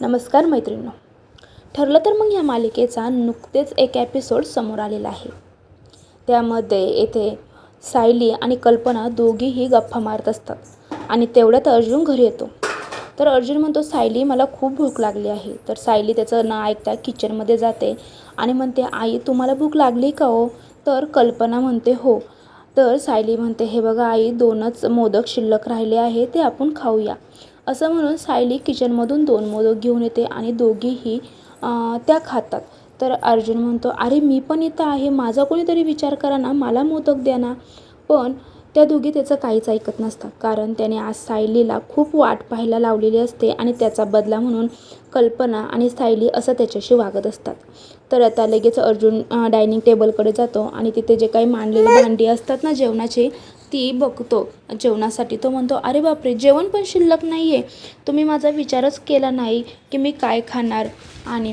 नमस्कार मैत्रिणींनो. ठरलं तर मग या मालिकेचा नुकतेच एक एपिसोड समोर आलेला आहे. त्यामध्ये येथे सायली आणि कल्पना दोघीही गप्पा मारत असतात आणि तेवढ्यात अर्जुन घरी येतो. तर अर्जुन म्हणतो सायली मला खूप भूक लागली आहे. तर सायली त्याचं न ऐकता किचनमध्ये जाते आणि म्हणते आई तुम्हाला भूक लागली का हो? तर कल्पना म्हणते हो. तर सायली म्हणते हे बघा आई दोनच मोदक शिल्लक राहिले आहे ते आपण खाऊया. असं म्हणून सायली किचनमधून दोन मोदक घेऊन येते आणि दोघीही त्या खातात. तर अर्जुन म्हणतो अरे मी पण इथं आहे. माझा कोणीतरी विचार करा ना. मला मोदक द्या ना. पण त्या दोघी त्याचं काहीच ऐकत नसतात. कारण त्याने आज सायलीला खूप वाट पाहायला लावलेली असते आणि त्याचा बदला म्हणून कल्पना आणि सायली असं त्याच्याशी वागत असतात. तर आता लगेच अर्जुन डायनिंग टेबलकडे जातो आणि तिथे जे काही मांडलेली भांडी असतात ना जेवणाची ती बघतो. जेवणासाठी तो म्हणतो अरे बापरे जेवण पण शिल्लक नाही आहे तुम्ही माझा विचारच केला नाही की मी काय खाणार. आणि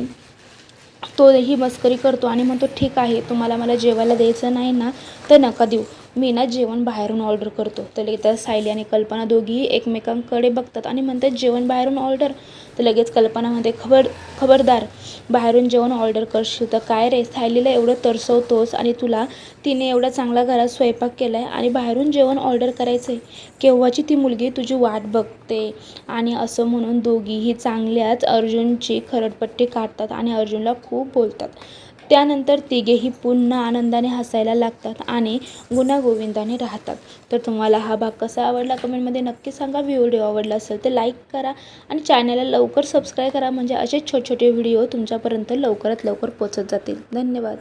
तो ही मस्करी करतो आणि म्हणतो ठीक आहे तुम्हाला मला जेवायला द्यायचं नाही ना तर नका देऊ. मी ना जेवण बाहेरून ऑर्डर करतो. तर लगेच सायली आणि कल्पना दोघीही एकमेकांकडे बघतात आणि म्हणतात जेवण बाहेरून ऑर्डर तर लगेच कल्पना म्हणते खबर खबरदार बाहेरून जेवण ऑर्डर करशील. तर काय रे? सायलीला एवढं तरसवतोस आणि तुला तिने एवढा चांगला घरात स्वयंपाक केला आहे आणि बाहेरून जेवण ऑर्डर करायचं आहे केव्हाची ती मुलगी तुझी वाट बघते? आणि असं म्हणून दोघीही चांगल्याच अर्जुनची खरडपट्टी काढतात आणि अर्जुनला खूप बोलतात. त्यानंतर तिघेही पुन्हा आनंदाने हसायला लागतात आणि गुण्यागोविंदाने राहतात. तर तुम्हाला हा भाग कसा आवडला कमेंटमध्ये नक्की सांगा. व्हिडिओ आवडला असेल तर लाईक करा आणि चॅनलला लवकर सबस्क्राईब करा. म्हणजे असेच छोटे छोटे व्हिडिओ तुमच्यापर्यंत लवकरात लवकर पोचत जातील. धन्यवाद.